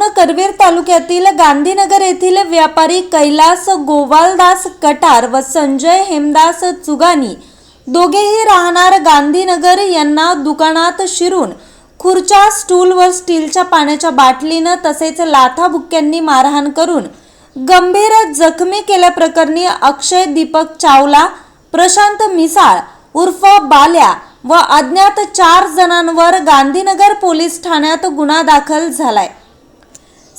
करवीर तालुक्यातील गांधीनगर येथील व्यापारी कैलास गोवालदास कटार व संजय हेमदास चुगानी दोघेही राहणार गांधीनगर यांना दुकानात शिरून खुर्च्या स्टूल व स्टीलच्या पाण्याच्या बाटलीनं तसेच लाथाबुक्क्यांनी मारहाण करून गंभीर जखमी केल्याप्रकरणी अक्षय दीपक चावला प्रशांत मिसाळ उर्फ बाल्या व अज्ञात चार जणांवर गांधीनगर पोलीस ठाण्यात गुन्हा दाखल झालाय.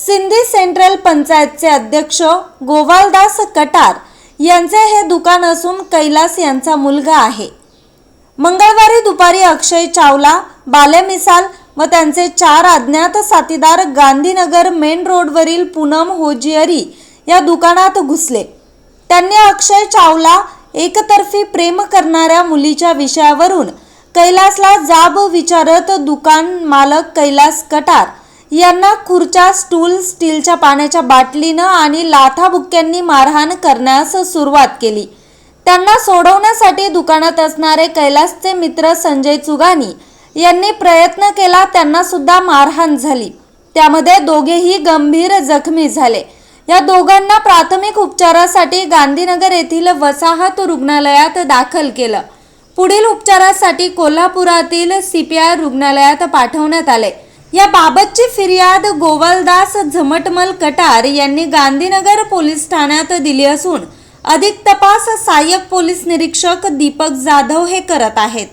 सिंधी सेंट्रल पंचायतचे अध्यक्ष गोवालदास कटार यांचे हे दुकान असून कैलास यांचा मुलगा आहे. मंगळवारी दुपारी अक्षय चावला बालेमिसाल व त्यांचे चार अज्ञात साथीदार गांधीनगर मेन रोडवरील पूनम होजियरी या दुकानात घुसले. त्यांनी अक्षय चावला एकतर्फी प्रेम करणाऱ्या मुलीच्या विषयावरून कैलासला जाब विचारत दुकान मालक कैलास कटार यांना खुर्च्या स्टूल स्टीलच्या पाण्याच्या बाटलीनं आणि लाथाबुक्क्यांनी मारहाण करण्यास सुरुवात केली. त्यांना सोडवण्यासाठी दुकानात असणारे कैलासचे मित्र संजय चुगानी यांनी प्रयत्न केला त्यांना सुद्धा मारहाण झाली. त्यामध्ये दोघेही गंभीर जखमी झाले. या दोघांना प्राथमिक उपचारासाठी गांधीनगर येथील वसाहत रुग्णालयात दाखल केलं. पुढील उपचारासाठी कोल्हापुरातील सीपीआय रुग्णालयात पाठवण्यात आले. याबाबतची फिर्याद गोवलदास झमटमल कटार यांनी गांधीनगर पोलीस ठाण्यात दिली असून अधिक तपास सहाय्यक पोलीस निरीक्षक दीपक जाधव हे करत आहेत.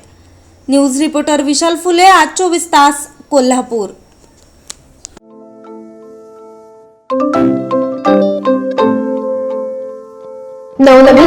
न्यूज रिपोर्टर विशाल फुले आज चोवीस तास कोल्हापूर. नवनवीन